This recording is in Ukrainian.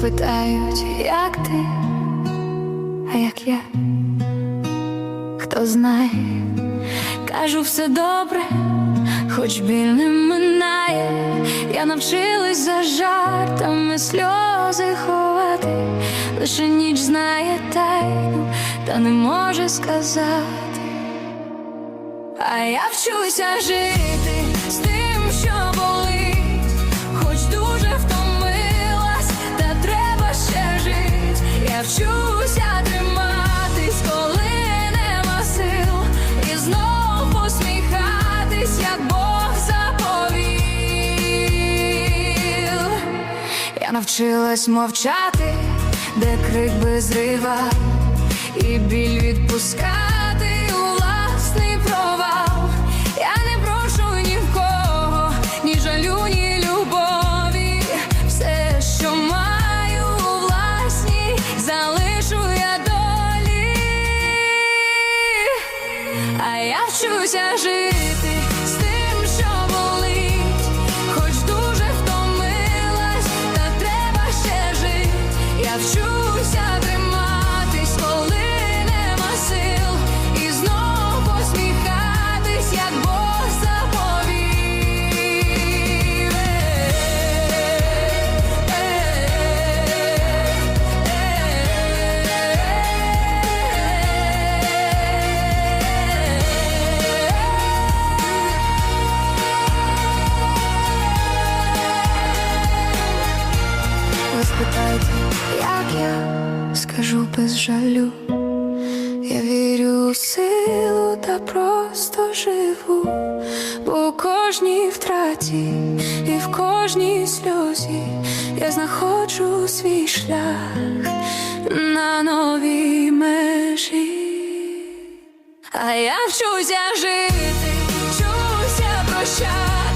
питають, як ти, а як я, хто знає, кажу все добре, хоч біль не минає, я навчилась за жартами сльози ховати, лише ніч знає тайну, та не може сказати. А я вчуся жити навчилась мовчати, де крик без рива, і біль відпускати у власний провал. Я не прошу ні в кого, ні жалю, ні любові. Все, що маю у власній, залишу я долі. А я вчуся жити Ви спитаєте, як я скажу без жалю. Я вірю у силу та просто живу, бо у кожній втраті і в кожній сльозі я знаходжу свій шлях на новій межі. А я вчуся жити, вчуся прощати.